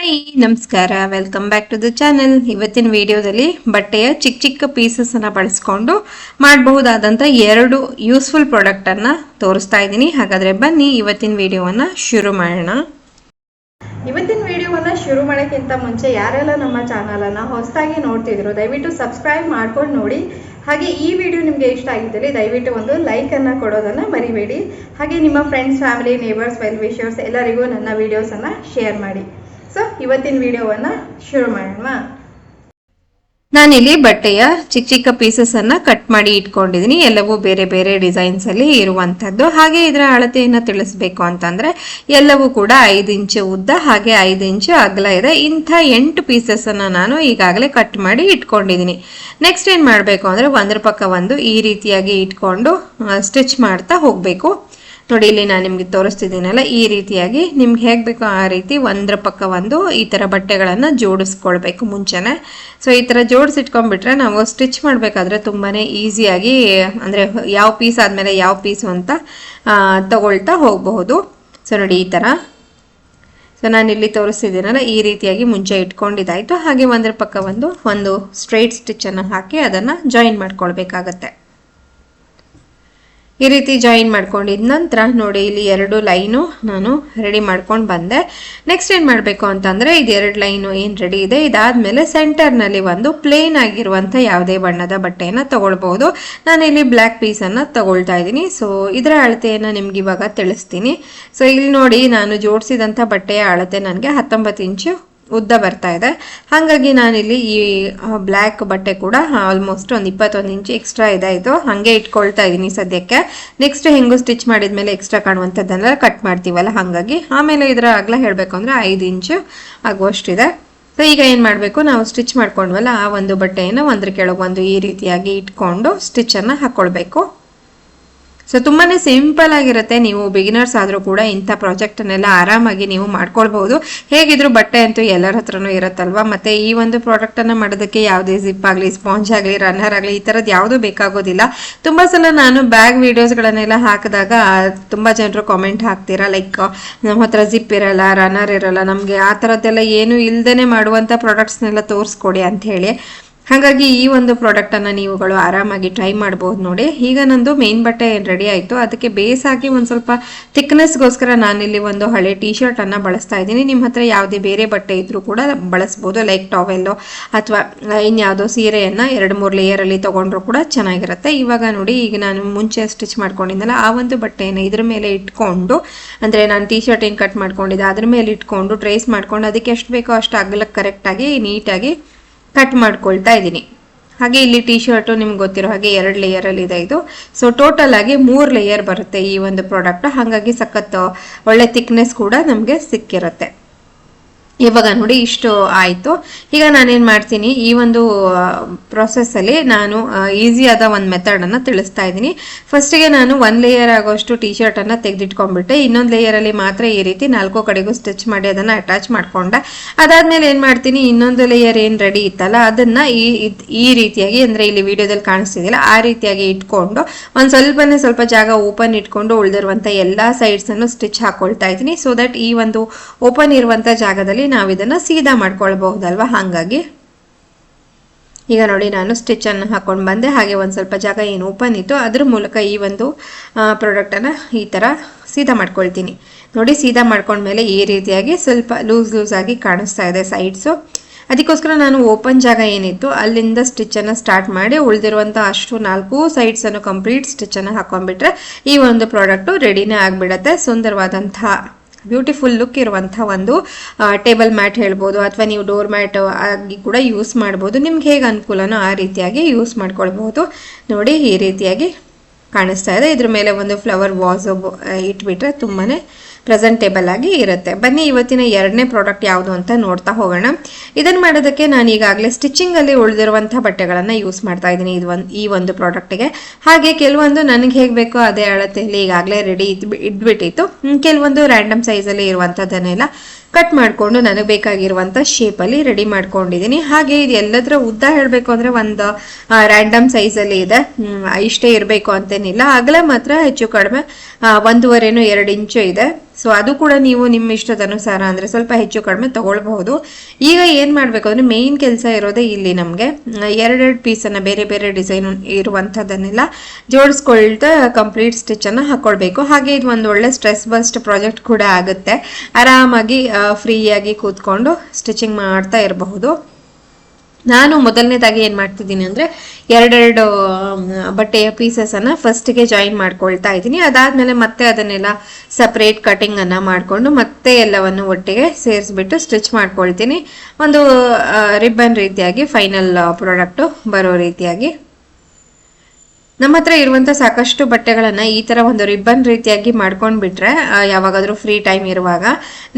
Hi ನಮಸ್ಕಾರ. Welcome back to the channel ಇವತ್ತಿನ ವಿಡಿಯೋದಲ್ಲಿ ಬಟ್ಟೆಯ ಚಿಕ್ಕ ಚಿಕ್ಕ ಪೀಸಸ್ ಅನ್ನ ಬಳಸ್ಕೊಂಡು ಮಾಡಬಹುದಾದಂಥ ಎರಡು ಯೂಸ್ಫುಲ್ ಪ್ರಾಡಕ್ಟನ್ನು ತೋರಿಸ್ತಾ ಇದ್ದೀನಿ. ಹಾಗಾದ್ರೆ ಬನ್ನಿ ಇವತ್ತಿನ ವಿಡಿಯೋವನ್ನ ಶುರು ಮಾಡೋಣ. ಇವತ್ತಿನ ವಿಡಿಯೋವನ್ನ ಶುರು ಮಾಡೋಕ್ಕಿಂತ ಮುಂಚೆ ಯಾರೆಲ್ಲ ನಮ್ಮ ಚಾನಲನ್ನು ಹೊಸದಾಗಿ ನೋಡ್ತಿದ್ರು ದಯವಿಟ್ಟು ಸಬ್ಸ್ಕ್ರೈಬ್ ಮಾಡ್ಕೊಂಡು ನೋಡಿ. ಹಾಗೆ ಈ ವಿಡಿಯೋ ನಿಮಗೆ ಇಷ್ಟ ಆಗಿದ್ದಲ್ಲಿ ದಯವಿಟ್ಟು ಒಂದು ಲೈಕನ್ನು ಕೊಡೋದನ್ನು ಮರಿಬೇಡಿ. ಹಾಗೆ ನಿಮ್ಮ friends family neighbours well wishers ಎಲ್ಲರಿಗೂ ನನ್ನ ವಿಡಿಯೋಸನ್ನು ಶೇರ್ ಮಾಡಿ. ಸೊ ಇವತ್ತಿನ ವಿಡಿಯೋವನ್ನ ಶುರು ಮಾಡೋಣ ನಾನಿಲ್ಲಿ ಬಟ್ಟೆಯ ಚಿಕ್ಕ ಚಿಕ್ಕ ಪೀಸಸ್ ಅನ್ನ ಕಟ್ ಮಾಡಿ ಇಟ್ಕೊಂಡಿದ್ದೀನಿ ಎಲ್ಲವೂ ಬೇರೆ ಬೇರೆ ಡಿಸೈನ್ಸ್ ಅಲ್ಲಿ ಇರುವಂತದ್ದು ಹಾಗೆ ಇದರ ಅಳತೆಯನ್ನ ತಿಳಿಸ್ಬೇಕು ಅಂತಂದ್ರೆ, ಎಲ್ಲವೂ ಕೂಡ ಐದು ಇಂಚು ಉದ್ದ, ಹಾಗೆ ಐದು ಇಂಚು ಅಗಲ ಇದೆ ಇಂಥ ಎಂಟು ಪೀಸಸ್ ಅನ್ನ ನಾನು ಈಗಾಗಲೇ ಕಟ್ ಮಾಡಿ ಇಟ್ಕೊಂಡಿದ್ದೀನಿ ನೆಕ್ಸ್ಟ್ ಏನ್ ಮಾಡಬೇಕು ಅಂದ್ರೆ, ಒಂದ್ರ ಪಕ್ಕ ಒಂದು ಈ ರೀತಿಯಾಗಿ ಇಟ್ಕೊಂಡು ಸ್ಟಿಚ್ ಮಾಡ್ತಾ ಹೋಗ್ಬೇಕು. ನೋಡಿ, ಇಲ್ಲಿ ನಾನು ನಿಮಗೆ ತೋರಿಸ್ತಿದ್ದೀನಲ್ಲ, ಈ ರೀತಿಯಾಗಿ ನಿಮ್ಗೆ ಹೇಗೆ ಬೇಕೋ ಆ ರೀತಿ ಒಂದರ ಪಕ್ಕ ಒಂದು ಈ ಥರ ಬಟ್ಟೆಗಳನ್ನು ಜೋಡಿಸ್ಕೊಳ್ಬೇಕು ಮುಂಚೆನೆ. ಸೊ ಈ ಥರ ಜೋಡಿಸಿಟ್ಕೊಂಡ್ಬಿಟ್ರೆ ನಾವು ಸ್ಟಿಚ್ ಮಾಡಬೇಕಾದ್ರೆ ತುಂಬಾ ಈಸಿಯಾಗಿ, ಅಂದರೆ ಯಾವ ಪೀಸ್ ಆದಮೇಲೆ ಯಾವ ಪೀಸು ಅಂತ ತಗೊಳ್ತಾ ಹೋಗಬಹುದು. ಸೊ ನೋಡಿ ಈ ಥರ ಸೊ ನಾನು ಇಲ್ಲಿ ತೋರಿಸ್ತಿದ್ದೀನಲ್ಲ, ಈ ರೀತಿಯಾಗಿ ಮುಂಚೆ ಇಟ್ಕೊಂಡಿದ್ದಾಯಿತು. ಹಾಗೆ ಒಂದರ ಪಕ್ಕ ಒಂದು ಒಂದು ಸ್ಟ್ರೈಟ್ ಸ್ಟಿಚ್ಚನ್ನು ಹಾಕಿ ಅದನ್ನು ಜಾಯಿನ್ ಮಾಡ್ಕೊಳ್ಬೇಕಾಗತ್ತೆ. ಈ ರೀತಿ ಜಾಯಿನ್ ಮಾಡ್ಕೊಂಡಿದ ನಂತರ ನೋಡಿ ಇಲ್ಲಿ ಎರಡು ಲೈನು ನಾನು ರೆಡಿ ಮಾಡ್ಕೊಂಡು ಬಂದೆ. ನೆಕ್ಸ್ಟ್ ಏನು ಮಾಡಬೇಕು ಅಂತಂದರೆ ಇದು ಎರಡು ಲೈನು ಏನು ರೆಡಿ ಇದೆ? ಇದಾದಮೇಲೆ ಸೆಂಟರ್ನಲ್ಲಿ ಒಂದು ಪ್ಲೇನ್ ಆಗಿರುವಂಥ ಯಾವುದೇ ಬಣ್ಣದ ಬಟ್ಟೆಯನ್ನು ತಗೊಳ್ಬೋದು. ನಾನು ಇಲ್ಲಿ ಬ್ಲ್ಯಾಕ್ ಪೀಸನ್ನು ತಗೊಳ್ತಾ ಇದ್ದೀನಿ. ಸೊ ಇದರ ಅಳತೆಯನ್ನು ನಿಮ್ಗೆ ಇವಾಗ ತಿಳಿಸ್ತೀನಿ. ಸೊ ಇಲ್ಲಿ ನೋಡಿ ನಾನು ಜೋಡಿಸಿದಂಥ ಬಟ್ಟೆಯ ಅಳತೆ ನನಗೆ ಹತ್ತೊಂಬತ್ತು ಇಂಚು ಉದ್ದ ಬರ್ತಾ ಇದೆ. ಹಾಗಾಗಿ ನಾನಿಲ್ಲಿ ಈ ಬ್ಲ್ಯಾಕ್ ಬಟ್ಟೆ ಕೂಡ ಆಲ್ಮೋಸ್ಟ್ ಒಂದು ಇಪ್ಪತ್ತೊಂದು ಇಂಚು ಎಕ್ಸ್ಟ್ರಾ ಇದೆ ಇದು. ಹಾಗೆ ಇಟ್ಕೊಳ್ತಾ ಇದ್ದೀನಿ ಸದ್ಯಕ್ಕೆ. ನೆಕ್ಸ್ಟ್ ಹೆಂಗು ಸ್ಟಿಚ್ ಮಾಡಿದ ಮೇಲೆ ಎಕ್ಸ್ಟ್ರಾ ಕಾಣುವಂಥದ್ದನ್ನೆಲ್ಲ ಕಟ್ ಮಾಡ್ತೀವಲ್ಲ ಹಾಗಾಗಿ. ಆಮೇಲೆ ಇದರ ಅಗಲ ಹೇಳಬೇಕು ಅಂದರೆ ಐದು ಇಂಚು ಆಗುವಷ್ಟಿದೆ. ಸೊ ಈಗ ಏನು ಮಾಡಬೇಕು? ನಾವು ಸ್ಟಿಚ್ ಮಾಡ್ಕೊಂಡ್ವಲ್ಲ, ಆ ಒಂದು ಬಟ್ಟೆಯನ್ನು ಒಂದ್ರ ಕೆಳಗೆ ಒಂದು ಈ ರೀತಿಯಾಗಿ ಇಟ್ಕೊಂಡು ಸ್ಟಿಚನ್ನು ಹಾಕ್ಕೊಳ್ಬೇಕು ಸೊ ತುಂಬಾ ಸಿಂಪಲ್ ಆಗಿರುತ್ತೆ. ನೀವು ಬಿಗಿನರ್ಸ್ ಆದರೂ ಕೂಡ ಇಂಥ ಪ್ರಾಜೆಕ್ಟನ್ನೆಲ್ಲ ಆರಾಮಾಗಿ ನೀವು ಮಾಡ್ಕೊಳ್ಬಹುದು. ಹೇಗಿದ್ರು ಬಟ್ಟೆ ಅಂತೂ ಎಲ್ಲರ ಹತ್ರನೂ ಇರುತ್ತಲ್ವಾ? ಮತ್ತೆ ಈ ಒಂದು ಪ್ರಾಡಕ್ಟನ್ನು ಮಾಡೋದಕ್ಕೆ ಯಾವುದೇ ಜಿಪ್ ಆಗಲಿ ಸ್ಪಾಂಜ್ ಆಗಲಿ ರನ್ನರ್ ಆಗಲಿ, ಈ ಥರದ್ದು ಯಾವುದೂ ಬೇಕಾಗೋದಿಲ್ಲ. ತುಂಬ ಸಲ ನಾನು ಬ್ಯಾಗ್ ವೀಡಿಯೋಸ್ಗಳನ್ನೆಲ್ಲ ಹಾಕಿದಾಗ ತುಂಬ ಜನರು ಕಾಮೆಂಟ್ ಹಾಕ್ತೀರಾ? ಲೈಕ್ ನಮ್ಮ ಹತ್ರ ಜಿಪ್ ಇರಲ್ಲ ರನ್ನರ್ ಇರಲ್ಲ, ನಮಗೆ ಆ ಥರದ್ದೆಲ್ಲ ಏನು ಇಲ್ಲದೇ ಮಾಡುವಂಥ ಪ್ರಾಡಕ್ಟ್ಸ್ನೆಲ್ಲ ತೋರಿಸ್ಕೊಡಿ ಅಂತ ಹೇಳಿ. ಹಾಗಾಗಿ ಈ ಒಂದು ಪ್ರಾಡಕ್ಟನ್ನು ನೀವುಗಳು ಆರಾಮಾಗಿ ಟ್ರೈ ಮಾಡ್ಬೋದು ನೋಡಿ. ಈಗ ನಂದು ಮೇನ್ ಬಟ್ಟೆ ರೆಡಿ ಆಯಿತು. ಅದಕ್ಕೆ ಬೇಸ್ ಆಗಿ ಒಂದು ಸ್ವಲ್ಪ ಥಿಕ್ನೆಸ್ಗೋಸ್ಕರ ನಾನಿಲ್ಲಿ ಒಂದು ಹಳೆ ಟೀ ಶರ್ಟನ್ನು ಬಳಸ್ತಾ ಇದ್ದೀನಿ. ನಿಮ್ಮ ಹತ್ರ ಯಾವುದೇ ಬೇರೆ ಬಟ್ಟೆ ಇದ್ದರೂ ಕೂಡ ಬಳಸ್ಬೋದು. ಲೈಕ್ ಟಾವೆಲ್ಲೋ ಅಥವಾ ಇನ್ಯಾವುದೋ ಸೀರೆಯನ್ನು ಎರಡು ಮೂರು ಲೇಯರಲ್ಲಿ ತೊಗೊಂಡ್ರು ಕೂಡ ಚೆನ್ನಾಗಿರುತ್ತೆ. ಇವಾಗ ನೋಡಿ, ಈಗ ನಾನು ಮುಂಚೆ ಸ್ಟಿಚ್ ಮಾಡ್ಕೊಂಡಿದ್ದಲ್ಲ ಆ ಒಂದು ಬಟ್ಟೆಯನ್ನು ಇದ್ರ ಮೇಲೆ ಇಟ್ಕೊಂಡು, ಅಂದರೆ ನಾನು ಟೀ ಶರ್ಟ್ ಏನು ಕಟ್ ಮಾಡ್ಕೊಂಡಿದ್ದೆ, ಅದ್ರ ಮೇಲೆ ಇಟ್ಕೊಂಡು ಟ್ರೇಸ್ ಮಾಡ್ಕೊಂಡು, ಅದಕ್ಕೆ ಎಷ್ಟು ಬೇಕೋ ಅಷ್ಟು ಅಗಲಕ್ಕೆ ಕರೆಕ್ಟಾಗಿ ನೀಟಾಗಿ ಕಟ್ ಮಾಡ್ಕೊಳ್ತಾ ಇದ್ದೀನಿ. ಹಾಗೆ ಇಲ್ಲಿ ಟಿ ಶರ್ಟು ನಿಮ್ಗೆ ಗೊತ್ತಿರೋ ಹಾಗೆ ಎರಡು ಲೇಯರಲ್ಲಿ ಇದೆ ಇದು. ಸೊ ಟೋಟಲ್ ಆಗಿ ಮೂರು ಲೇಯರ್ ಬರುತ್ತೆ ಈ ಒಂದು ಪ್ರಾಡಕ್ಟ್ ಹಾಗಾಗಿ ಸಖತ್ ಒಳ್ಳೆ ಥಿಕ್ನೆಸ್ ಕೂಡ ನಮಗೆ ಸಿಕ್ಕಿರುತ್ತೆ. ಇವಾಗ ನೋಡಿ ಇಷ್ಟು ಆಯಿತು. ಈಗ ನಾನೇನು ಮಾಡ್ತೀನಿ, ಈ ಒಂದು ಪ್ರೊಸೆಸ್ಸಲ್ಲಿ ನಾನು ಈಸಿಯಾದ ಒಂದು ಮೆಥಡನ್ನು ತಿಳಿಸ್ತಾ ಇದ್ದೀನಿ. ಫಸ್ಟಿಗೆ ನಾನು ಒನ್ ಲೇಯರ್ ಆಗೋಷ್ಟು ಟಿ ಶರ್ಟನ್ನು ತೆಗೆದಿಟ್ಕೊಂಡ್ಬಿಟ್ಟೆ. ಇನ್ನೊಂದು ಲೇಯರಲ್ಲಿ ಮಾತ್ರ ಈ ರೀತಿ ನಾಲ್ಕು ಕಡೆಗೂ ಸ್ಟಿಚ್ ಮಾಡಿ ಅದನ್ನು ಅಟ್ಯಾಚ್ ಮಾಡಿಕೊಂಡೆ. ಅದಾದಮೇಲೆ ಏನು ಮಾಡ್ತೀನಿ, ಇನ್ನೊಂದು ಲೇಯರ್ ಏನು ರೆಡಿ ಇತ್ತಲ್ಲ, ಅದನ್ನು ಈ ಈ ರೀತಿಯಾಗಿ, ಅಂದರೆ ಇಲ್ಲಿ ವಿಡಿಯೋದಲ್ಲಿ ಕಾಣಿಸ್ತಿದೆಯಲ್ಲ, ಆ ರೀತಿಯಾಗಿ ಇಟ್ಕೊಂಡು, ಒಂದು ಸ್ವಲ್ಪನೇ ಸ್ವಲ್ಪ ಜಾಗ ಓಪನ್ ಇಟ್ಕೊಂಡು ಉಳಿದಿರುವಂಥ ಎಲ್ಲ ಸೈಡ್ಸನ್ನು ಸ್ಟಿಚ್ ಹಾಕ್ಕೊಳ್ತಾ ಇದ್ದೀನಿ. ಸೊ ದಟ್ ಈ ಒಂದು ಓಪನ್ ಇರುವಂಥ ಜಾಗದಲ್ಲಿ ನಾವು ಇದನ್ನು ಸೀದಾ ಮಾಡ್ಕೊಳ್ಬಹುದಲ್ವ? ಹಾಗಾಗಿ ಈಗ ನೋಡಿ ನಾನು ಸ್ಟಿಚನ್ನು ಹಾಕೊಂಡು ಬಂದೆ. ಹಾಗೆ ಒಂದು ಸ್ವಲ್ಪ ಜಾಗ ಏನು ಓಪನ್ ಇತ್ತು. ಅದ್ರ ಮೂಲಕ ಈ ಒಂದು ಪ್ರಾಡಕ್ಟನ್ನು ಈ ಥರ ಸೀದಾ ಮಾಡ್ಕೊಳ್ತೀನಿ. ನೋಡಿ ಸೀದಾ ಮಾಡ್ಕೊಂಡ್ಮೇಲೆ ಈ ರೀತಿಯಾಗಿ ಸ್ವಲ್ಪ ಲೂಸ್ ಲೂಸ್ ಆಗಿ ಕಾಣಿಸ್ತಾ ಇದೆ ಸೈಡ್ಸು ಅದಕ್ಕೋಸ್ಕರ ನಾನು ಓಪನ್ ಜಾಗ ಏನಿತ್ತು, ಅಲ್ಲಿಂದ ಸ್ಟಿಚ್ಚನ್ನು ಸ್ಟಾರ್ಟ್ ಮಾಡಿ ಉಳಿದಿರುವಂಥ ಅಷ್ಟು ನಾಲ್ಕು ಸೈಡ್ಸನ್ನು ಕಂಪ್ಲೀಟ್ ಸ್ಟಿಚ್ಚನ್ನು ಹಾಕೊಂಡ್ಬಿಟ್ರೆ ಈ ಒಂದು ಪ್ರಾಡಕ್ಟು ರೆಡಿನೇ ಆಗಿಬಿಡತ್ತೆ. ಸುಂದರವಾದಂತಹ ಬ್ಯೂಟಿಫುಲ್ ಲುಕ್ ಇರುವಂಥ ಒಂದು ಟೇಬಲ್ ಮ್ಯಾಟ್ ಹೇಳ್ಬೋದು, ಅಥವಾ ನೀವು ಡೋರ್ ಮ್ಯಾಟ್ ಆಗಿ ಕೂಡ ಯೂಸ್ ಮಾಡ್ಬೋದು. ನಿಮ್ಗೆ ಹೇಗೆ ಅನುಕೂಲನೋ ಆ ರೀತಿಯಾಗಿ ಯೂಸ್ ಮಾಡ್ಕೊಳ್ಬೋದು ನೋಡಿ, ಈ ರೀತಿಯಾಗಿ ಕಾಣಿಸ್ತಾ ಇದೆ. ಇದ್ರ ಮೇಲೆ ಒಂದು ಫ್ಲವರ್ ವಾಸ್ ಇಟ್ಬಿಟ್ರೆ ತುಂಬಾ ಪ್ರೆಸೆಂಟೇಬಲ್ ಆಗಿ ಇರುತ್ತೆ. ಬನ್ನಿ, ಇವತ್ತಿನ ಎರಡನೇ ಪ್ರಾಡಕ್ಟ್ ಯಾವುದು ಅಂತ ನೋಡ್ತಾ ಹೋಗೋಣ. ಇದನ್ನು ಮಾಡೋದಕ್ಕೆ ನಾನು ಈಗಾಗಲೇ ಸ್ಟಿಚಿಂಗಲ್ಲಿ ಉಳಿದಿರುವಂಥ ಬಟ್ಟೆಗಳನ್ನು ಯೂಸ್ ಮಾಡ್ತಾ ಇದ್ದೀನಿ ಇದು ಒಂದು ಈ ಒಂದು ಪ್ರಾಡಕ್ಟಿಗೆ ಹಾಗೆ ಕೆಲವೊಂದು ನನಗೆ ಹೇಗೆ ಬೇಕೋ ಅದೇ ಅಳತೆಯಲ್ಲಿ ಈಗಾಗಲೇ ರೆಡಿ ಇದ್ ಇದ್ಬಿಟ್ಟಿತ್ತು. ಕೆಲವೊಂದು ರ್ಯಾಂಡಮ್ ಸೈಜಲ್ಲಿ ಇರುವಂಥದ್ದನ್ನೆಲ್ಲ ಕಟ್ ಮಾಡಿಕೊಂಡು ನನಗೆ ಬೇಕಾಗಿರುವಂಥ ಶೇಪಲ್ಲಿ ರೆಡಿ ಮಾಡ್ಕೊಂಡಿದ್ದೀನಿ. ಹಾಗೆ ಇದು ಎಲ್ಲದರ ಉದ್ದ ಹೇಳಬೇಕು ಅಂದರೆ ಒಂದು ರ್ಯಾಂಡಮ್ ಸೈಜಲ್ಲಿ ಇದೆ. ಇಷ್ಟೇ ಇರಬೇಕು ಅಂತೇನಿಲ್ಲ. ಅಗಲ ಮಾತ್ರ ಹೆಚ್ಚು ಕಡಿಮೆ ಒಂದೂವರೆನೂ ಎರಡು ಇಂಚು ಇದೆ. ಸೊ ಅದು ಕೂಡ ನೀವು ನಿಮ್ಮ ಇಷ್ಟದ ಅನುಸಾರ ಅಂದರೆ ಸ್ವಲ್ಪ ಹೆಚ್ಚು ಕಡಿಮೆ ತಗೊಳ್ಬಹುದು. ಈಗ ಏನು ಮಾಡಬೇಕು ಅಂದರೆ ಮೇಯ್ನ್ ಕೆಲಸ ಇರೋದೇ ಇಲ್ಲಿ ನಮಗೆ. ಎರಡೆರಡು ಪೀಸನ್ನು ಬೇರೆ ಬೇರೆ ಡಿಸೈನ್ ಇರುವಂಥದ್ದನ್ನೆಲ್ಲ ಜೋಡಿಸ್ಕೊಳ್ತಾ ಕಂಪ್ಲೀಟ್ ಸ್ಟಿಚ್ಚನ್ನು ಹಾಕ್ಕೊಳ್ಬೇಕು ಹಾಗೆ ಇದು ಒಂದು ಒಳ್ಳೆ ಸ್ಟ್ರೆಸ್ ಬಸ್ಟ್ ಪ್ರಾಜೆಕ್ಟ್ ಕೂಡ ಆಗುತ್ತೆ. ಆರಾಮಾಗಿ ಫ್ರೀಯಾಗಿ ಕೂತ್ಕೊಂಡು ಸ್ಟಿಚಿಂಗ್ ಮಾಡ್ತಾ ಇರಬಹುದು. ನಾನು ಮೊದಲನೇದಾಗಿ ಏನು ಮಾಡ್ತಿದ್ದೀನಿ ಅಂದರೆ ಎರಡೆರಡು ಬಟ್ಟೆಯ ಪೀಸಸನ್ನು ಫಸ್ಟಿಗೆ ಜಾಯಿನ್ ಮಾಡ್ಕೊಳ್ತಾ ಇದ್ದೀನಿ. ಅದಾದಮೇಲೆ ಮತ್ತೆ ಅದನ್ನೆಲ್ಲ ಸಪ್ರೇಟ್ ಕಟಿಂಗನ್ನು ಮಾಡಿಕೊಂಡು ಮತ್ತೆ ಎಲ್ಲವನ್ನು ಒಟ್ಟಿಗೆ ಸೇರಿಸ್ಬಿಟ್ಟು ಸ್ಟಿಚ್ ಮಾಡ್ಕೊಳ್ತೀನಿ. ಒಂದು ರಿಬ್ಬನ್ ರೀತಿಯಾಗಿ ಫೈನಲ್ ಪ್ರಾಡಕ್ಟು ಬರೋ ರೀತಿಯಾಗಿ. ನಮ್ಮ ಹತ್ರ ಇರುವಂಥ ಸಾಕಷ್ಟು ಬಟ್ಟೆಗಳನ್ನು ಈ ತರ ಒಂದು ರಿಬ್ಬನ್ ರೀತಿಯಾಗಿ ಮಾಡ್ಕೊಂಡು ಬಿಟ್ರೆ ಯಾವಾಗಾದ್ರೂ ಫ್ರೀ ಟೈಮ್ ಇರುವಾಗ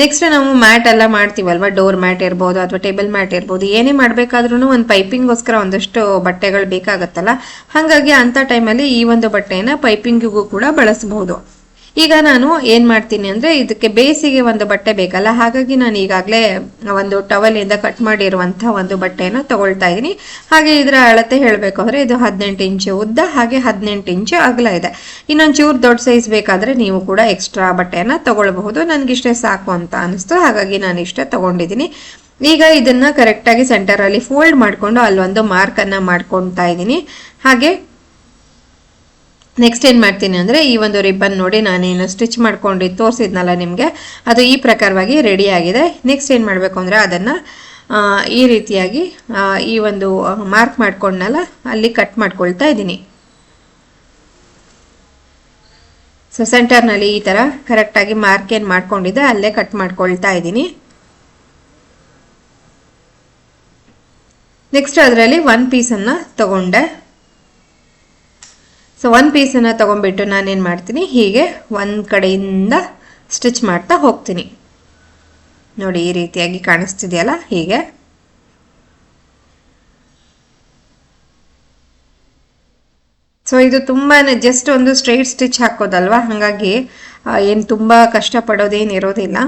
ನೆಕ್ಸ್ಟ್ ನಾವು ಮ್ಯಾಟ್ ಎಲ್ಲ ಮಾಡ್ತೀವಲ್ವಾ? ಡೋರ್ ಮ್ಯಾಟ್ ಇರ್ಬೋದು ಅಥವಾ ಟೇಬಲ್ ಮ್ಯಾಟ್ ಇರ್ಬೋದು, ಏನೇ ಮಾಡ್ಬೇಕಾದ್ರೂ ಒಂದು ಪೈಪಿಂಗ್ಗೋಸ್ಕರ ಒಂದಷ್ಟು ಬಟ್ಟೆಗಳು ಬೇಕಾಗತ್ತಲ್ಲ? ಹಾಗಾಗಿ ಅಂಥ ಟೈಮಲ್ಲಿ ಈ ಒಂದು ಬಟ್ಟೆಯನ್ನು ಪೈಪಿಂಗಿಗೂ ಕೂಡ ಬಳಸಬಹುದು ಈಗ ನಾನು ಏನು ಮಾಡ್ತೀನಿ ಅಂದರೆ ಇದಕ್ಕೆ ಬೇಸಿಗೆ ಒಂದು ಬಟ್ಟೆ ಬೇಕಲ್ಲ, ಹಾಗಾಗಿ ನಾನು ಈಗಾಗಲೇ ಒಂದು ಟವಲಿಂದ ಕಟ್ ಮಾಡಿರುವಂಥ ಒಂದು ಬಟ್ಟೆಯನ್ನು ತಗೊಳ್ತಾ ಇದ್ದೀನಿ ಹಾಗೆ ಇದರ ಅಳತೆ ಹೇಳಬೇಕು ಅಂದ್ರೆ ಇದು ಹದಿನೆಂಟು ಇಂಚು ಉದ್ದ, ಹಾಗೆ ಹದಿನೆಂಟು ಇಂಚು ಅಗಲ ಇದೆ. ಇನ್ನೊಂದು ಚೂರು ದೊಡ್ಡ ಸೈಜ್ ಬೇಕಾದರೆ ನೀವು ಕೂಡ ಎಕ್ಸ್ಟ್ರಾ ಬಟ್ಟೆಯನ್ನು ತಗೊಳ್ಬಹುದು. ನನಗಿಷ್ಟೇ ಸಾಕು ಅಂತ ಅನಿಸ್ತು, ಹಾಗಾಗಿ ನಾನು ಇಷ್ಟೇ ತಗೊಂಡಿದ್ದೀನಿ ಈಗ ಇದನ್ನ ಕರೆಕ್ಟಾಗಿ ಸೆಂಟರಲ್ಲಿ ಫೋಲ್ಡ್ ಮಾಡಿಕೊಂಡು ಅಲ್ಲೊಂದು ಮಾರ್ಕನ್ನು ಮಾಡ್ಕೊಳ್ತಾ ಇದ್ದೀನಿ ಹಾಗೆ ನೆಕ್ಸ್ಟ್ ಏನು ಮಾಡ್ತೀನಿ ಅಂದರೆ ಈ ಒಂದು ರಿಬ್ಬನ್ ನೋಡಿ ನಾನೇನು ಸ್ಟಿಚ್ ಮಾಡ್ಕೊಂಡು ತೋರಿಸಿದ್ನಲ್ಲ ನಿಮಗೆ, ಅದು ಈ ಪ್ರಕಾರವಾಗಿ ರೆಡಿ ಆಗಿದೆ. ನೆಕ್ಸ್ಟ್ ಏನು ಮಾಡಬೇಕು ಅಂದರೆ ಅದನ್ನು ಈ ರೀತಿಯಾಗಿ ಈ ಒಂದು ಮಾರ್ಕ್ ಮಾಡ್ಕೊಂಡ್ನಲ್ಲ, ಅಲ್ಲಿ ಕಟ್ ಮಾಡ್ಕೊಳ್ತಾ ಇದ್ದೀನಿ. ಸೊ ಸೆಂಟರ್ನಲ್ಲಿ ಈ ಥರ ಕರೆಕ್ಟಾಗಿ ಮಾರ್ಕ್ ಏನು ಮಾಡ್ಕೊಂಡಿದ್ದೆ, ಅಲ್ಲೇ ಕಟ್ ಮಾಡ್ಕೊಳ್ತಾ ಇದ್ದೀನಿ. ನೆಕ್ಸ್ಟ್ ಅದರಲ್ಲಿ ಒನ್ ಪೀಸನ್ನು ತಗೊಂಡೆ. ಸೊ ಒಂದು ಪೀಸನ್ನು ತೊಗೊಂಡ್ಬಿಟ್ಟು ನಾನೇನು ಮಾಡ್ತೀನಿ? ಹೀಗೆ ಒಂದು ಕಡೆಯಿಂದ ಸ್ಟಿಚ್ ಮಾಡ್ತಾ ಹೋಗ್ತೀನಿ. ನೋಡಿ, ಈ ರೀತಿಯಾಗಿ ಕಾಣಿಸ್ತಿದೆಯಲ್ಲ? ಹೀಗೆ. ಸೊ ಇದು ತುಂಬಾ ಜಸ್ಟ್ ಒಂದು ಸ್ಟ್ರೈಟ್ ಸ್ಟಿಚ್ ಹಾಕೋದಲ್ವಾ? ಹಾಗಾಗಿ ಏನು ತುಂಬ ಕಷ್ಟಪಡೋದೇನು ಇರೋದಿಲ್ಲ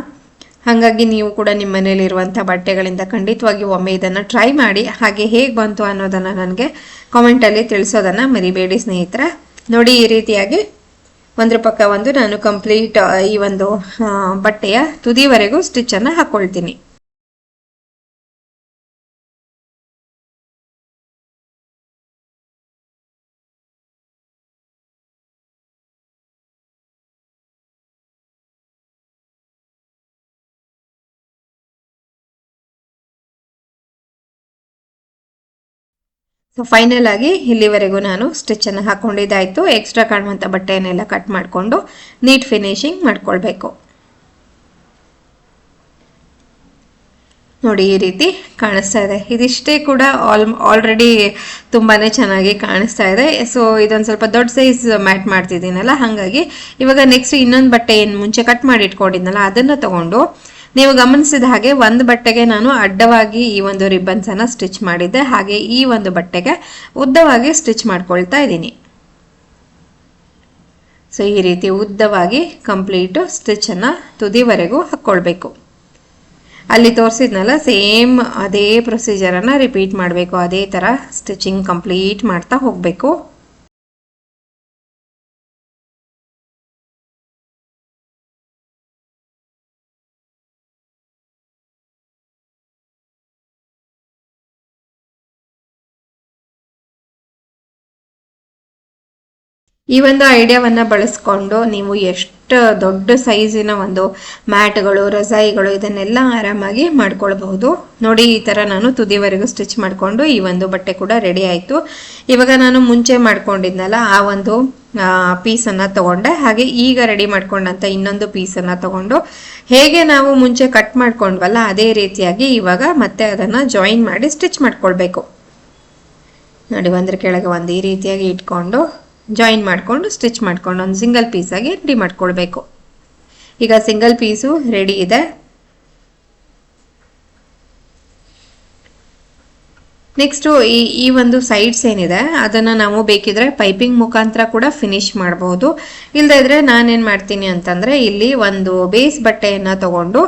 ಹಾಗಾಗಿ ನೀವು ಕೂಡ ನಿಮ್ಮ ಮನೇಲಿರುವಂಥ ಬಟ್ಟೆಗಳಿಂದ ಖಂಡಿತವಾಗಿ ಒಮ್ಮೆ ಇದನ್ನು ಟ್ರೈ ಮಾಡಿ, ಹಾಗೆ ಹೇಗೆ ಬಂತು ಅನ್ನೋದನ್ನು ನನಗೆ ಕಾಮೆಂಟಲ್ಲಿ ತಿಳಿಸೋದನ್ನು ಮರಿಬೇಡಿ ಸ್ನೇಹಿತರೆ. ನೋಡಿ ಈ ರೀತಿಯಾಗಿ ಒಂದ್ರ ಪಕ್ಕ ಒಂದು ನಾನು ಕಂಪ್ಲೀಟ್ ಈ ಒಂದು ಬಟ್ಟೆಯ ತುದಿವರೆಗೂ ಸ್ಟಿಚ್ಚನ್ನು ಹಾಕ್ಕೊಳ್ತೀನಿ ಸೊ ಫೈನಲ್ ಆಗಿ ಇಲ್ಲಿವರೆಗೂ ನಾನು ಸ್ಟಿಚ್ಚನ್ನು ಹಾಕ್ಕೊಂಡಿದ್ದಾಯಿತು ಎಕ್ಸ್ಟ್ರಾ ಕಾಣುವಂಥ ಬಟ್ಟೆಯನ್ನೆಲ್ಲ ಕಟ್ ಮಾಡಿಕೊಂಡು ನೀಟ್ ಫಿನಿಶಿಂಗ್ ಮಾಡ್ಕೊಳ್ಬೇಕು. ನೋಡಿ, ಈ ರೀತಿ ಕಾಣಿಸ್ತಾ ಇದೆ. ಇದಿಷ್ಟೇ ಕೂಡ ಆಲ್ ಆಲ್ರೆಡಿ ತುಂಬಾ ಚೆನ್ನಾಗಿ ಕಾಣಿಸ್ತಾ ಇದೆ. ಸೊ ಇದೊಂದು ಸ್ವಲ್ಪ ದೊಡ್ಡ ಸೈಜ್ ಮ್ಯಾಟ್ ಮಾಡ್ತಿದ್ದೀನಲ್ಲ, ಹಾಗಾಗಿ ಇವಾಗ ನೆಕ್ಸ್ಟ್ ಇನ್ನೊಂದು ಬಟ್ಟೆ ಏನು ಮುಂಚೆ ಕಟ್ ಮಾಡಿ ಇಟ್ಕೊಂಡಿದ್ನಲ್ಲ, ಅದನ್ನು ತಗೊಂಡು ನೀವು ಗಮನಿಸಿದ ಹಾಗೆ ಒಂದು ಬಟ್ಟೆಗೆ ನಾನು ಅಡ್ಡವಾಗಿ ಈ ಒಂದು ರಿಬ್ಬನ್ಸ್ ಅನ್ನ ಸ್ಟಿಚ್ ಮಾಡಿದ್ದೆ. ಹಾಗೆ ಈ ಒಂದು ಬಟ್ಟೆಗೆ ಉದ್ದವಾಗಿ ಸ್ಟಿಚ್ ಮಾಡ್ಕೊಳ್ತಾ ಇದ್ದೀನಿ. ಸೊ ಈ ರೀತಿ ಉದ್ದವಾಗಿ ಕಂಪ್ಲೀಟು ಸ್ಟಿಚನ್ನು ತುದಿವರೆಗೂ ಹಾಕ್ಕೊಳ್ಬೇಕು ಅಲ್ಲಿ ತೋರಿಸಿದ್ನಲ್ಲ ಸೇಮ್ ಅದೇ ಪ್ರೊಸೀಜರನ್ನು ರಿಪೀಟ್ ಮಾಡಬೇಕು. ಅದೇ ಥರ ಸ್ಟಿಚಿಂಗ್ ಕಂಪ್ಲೀಟ್ ಮಾಡ್ತಾ ಹೋಗಬೇಕು. ಈ ಒಂದು ಐಡಿಯಾವನ್ನ ಬಳಸ್ಕೊಂಡು ನೀವು ಎಷ್ಟು ದೊಡ್ಡ ಸೈಜಿನ ಒಂದು ಮ್ಯಾಟ್ಗಳು, ರಜಾಯಿಗಳು ಇದನ್ನೆಲ್ಲ ಆರಾಮಾಗಿ ಮಾಡ್ಕೊಳ್ಬಹುದು. ನೋಡಿ, ಈ ತರ ನಾನು ತುದಿವರೆಗೂ ಸ್ಟಿಚ್ ಮಾಡಿಕೊಂಡು ಈ ಒಂದು ಬಟ್ಟೆ ಕೂಡ ರೆಡಿ ಆಯಿತು. ಇವಾಗ ನಾನು ಮುಂಚೆ ಮಾಡ್ಕೊಂಡಿದ್ನಲ್ಲ, ಆ ಒಂದು ಪೀಸನ್ನು ತಗೊಂಡೆ. ಹಾಗೆ ಈಗ ರೆಡಿ ಮಾಡ್ಕೊಂಡಂಥ ಇನ್ನೊಂದು ಪೀಸನ್ನು ತಗೊಂಡು ಹೇಗೆ ನಾವು ಮುಂಚೆ ಕಟ್ ಮಾಡ್ಕೊಂಡ್ವಲ್ಲ, ಅದೇ ರೀತಿಯಾಗಿ ಇವಾಗ ಮತ್ತೆ ಅದನ್ನು ಜಾಯಿನ್ ಮಾಡಿ ಸ್ಟಿಚ್ ಮಾಡ್ಕೊಳ್ಬೇಕು. ನೋಡಿ, ಒಂದ್ರ ಕೆಳಗೆ ಒಂದು ಈ ರೀತಿಯಾಗಿ ಇಟ್ಕೊಂಡು ಜಾಯಿನ್ ಮಾಡಿಕೊಂಡು ಸ್ಟಿಚ್ ಮಾಡ್ಕೊಂಡು, ಒಂದು ಸಿಂಗಲ್ ಪೀಸಾಗಿ ರೆಡಿ ಮಾಡ್ಕೊಳ್ಬೇಕು. ಈಗ ಸಿಂಗಲ್ ಪೀಸು ರೆಡಿ ಇದೆ. ನೆಕ್ಸ್ಟು ಈ ಈ ಒಂದು ಸೈಡ್ಸ್ ಏನಿದೆ, ಅದನ್ನು ನಾವು ಬೇಕಿದ್ರೆ ಪೈಪಿಂಗ್ ಮುಖಾಂತರ ಕೂಡ ಫಿನಿಶ್ ಮಾಡಬಹುದು ಇಲ್ಲದೇ ಇದ್ರೆ ನಾನೇನು ಮಾಡ್ತೀನಿ ಅಂತಂದರೆ ಇಲ್ಲಿ ಒಂದು ಬೇಸ್ ಬಟ್ಟೆಯನ್ನು ತಗೊಂಡು,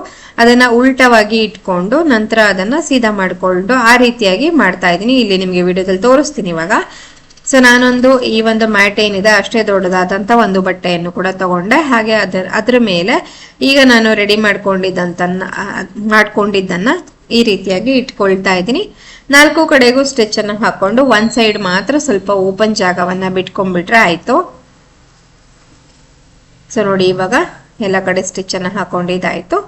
ಅದನ್ನು ಉಲ್ಟವಾಗಿ ಇಟ್ಕೊಂಡು ನಂತರ ಅದನ್ನು ಸೀದಾ ಮಾಡಿಕೊಂಡು ಆ ರೀತಿಯಾಗಿ ಮಾಡ್ತಾ ಇದ್ದೀನಿ. ಇಲ್ಲಿ ನಿಮಗೆ ವಿಡಿಯೋದಲ್ಲಿ ತೋರಿಸ್ತೀನಿ ಇವಾಗ. ಸೊ ನಾನೊಂದು ಈ ಒಂದು ಮ್ಯಾಟ್ ಏನಿದೆ ಅಷ್ಟೇ ದೊಡ್ಡದಾದಂಥ ಒಂದು ಬಟ್ಟೆಯನ್ನು ಕೂಡ ತಗೊಂಡೆ. ಹಾಗೆ ಅದರ, ಅದ್ರ ಮೇಲೆ ಈಗ ನಾನು ರೆಡಿ ಮಾಡ್ಕೊಂಡಿದ್ದಂತ ಮಾಡ್ಕೊಂಡಿದ್ದನ್ನ ಈ ರೀತಿಯಾಗಿ ಇಟ್ಕೊಳ್ತಾ ಇದ್ದೀನಿ. ನಾಲ್ಕು ಕಡೆಗೂ ಸ್ಟಿಚ್ ಅನ್ನು ಹಾಕೊಂಡು ಒಂದ್ ಸೈಡ್ ಮಾತ್ರ ಸ್ವಲ್ಪ ಓಪನ್ ಜಾಗವನ್ನ ಬಿಟ್ಕೊಂಡ್ಬಿಟ್ರೆ ಆಯ್ತು. ಸೊ ನೋಡಿ ಇವಾಗ ಎಲ್ಲ ಕಡೆ ಸ್ಟಿಚ್ ಅನ್ನ ಹಾಕೊಂಡಿದ್ದಾಯ್ತು.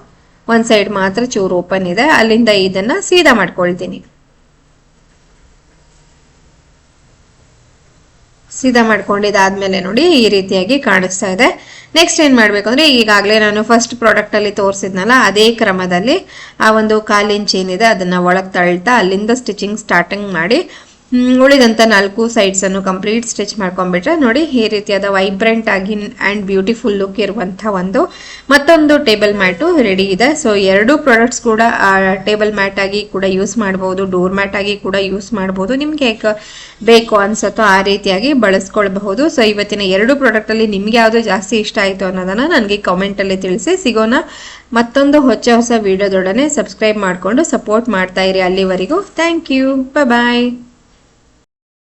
ಒಂದ್ ಸೈಡ್ ಮಾತ್ರ ಚೂರು ಓಪನ್ ಇದೆ. ಅಲ್ಲಿಂದ ಇದನ್ನ ಸೀದಾ ಮಾಡ್ಕೊಳ್ತೀನಿ. ಸೀದಾ ಮಾಡ್ಕೊಂಡಿದ್ದಾದ್ಮೇಲೆ ನೋಡಿ ಈ ರೀತಿಯಾಗಿ ಕಾಣಿಸ್ತಾ ಇದೆ. ನೆಕ್ಸ್ಟ್ ಏನು ಮಾಡಬೇಕು ಅಂದರೆ ಈಗಾಗಲೇ ನಾನು ಫಸ್ಟ್ ಪ್ರಾಡಕ್ಟಲ್ಲಿ ತೋರಿಸಿದ್ನಲ್ಲ, ಅದೇ ಕ್ರಮದಲ್ಲಿ ಆ ಒಂದು ಕಾಲಿಂಚ್ ಏನಿದೆ ಅದನ್ನ ಒಳಗೆ ತಳ್ತಾ ಅಲ್ಲಿಂದ ಸ್ಟಿಚಿಂಗ್ ಸ್ಟಾರ್ಟಿಂಗ್ ಮಾಡಿ ಹ್ಮ್, ಉಳಿದಂತ ನಾಲ್ಕು ಸೈಡ್ಸನ್ನು ಕಂಪ್ಲೀಟ್ ಸ್ಟಿಚ್ ಮಾಡ್ಕೊಂಡ್ಬಿಟ್ರೆ ನೋಡಿ ಈ ರೀತಿಯಾದ ವೈಬ್ರೆಂಟ್ ಆಗಿ ಆ್ಯಂಡ್ ಬ್ಯೂಟಿಫುಲ್ ಲುಕ್ ಇರುವಂಥ ಒಂದು ಮತ್ತೊಂದು ಟೇಬಲ್ ಮ್ಯಾಟು ರೆಡಿ ಇದೆ. ಸೊ ಎರಡು ಪ್ರಾಡಕ್ಟ್ಸ್ ಕೂಡ ಟೇಬಲ್ ಮ್ಯಾಟ್ ಆಗಿ ಕೂಡ ಯೂಸ್ ಮಾಡ್ಬೋದು ಡೋರ್ ಮ್ಯಾಟ್ ಆಗಿ ಕೂಡ ಯೂಸ್ ಮಾಡ್ಬೋದು. ನಿಮ್ಗೆ ಬೇಕು ಅನ್ಸತ್ತೋ ಆ ರೀತಿಯಾಗಿ ಬಳಸ್ಕೊಳ್ಬಹುದು. ಸೊ ಇವತ್ತಿನ ಎರಡು ಪ್ರಾಡಕ್ಟಲ್ಲಿ ನಿಮ್ಗೆ ಯಾವುದು ಜಾಸ್ತಿ ಇಷ್ಟ ಆಯಿತು ಅನ್ನೋದನ್ನು ನನಗೆ ಕಾಮೆಂಟಲ್ಲಿ ತಿಳಿಸಿ. ಸಿಗೋಣ ಮತ್ತೊಂದು ಹೊಚ್ಚ ಹೊಸ ವಿಡಿಯೋದೊಡನೆ ಸಬ್ಸ್ಕ್ರೈಬ್ ಮಾಡಿಕೊಂಡು ಸಪೋರ್ಟ್ ಮಾಡ್ತಾ ಇರಿ ಅಲ್ಲಿವರೆಗೂ. Thank you bye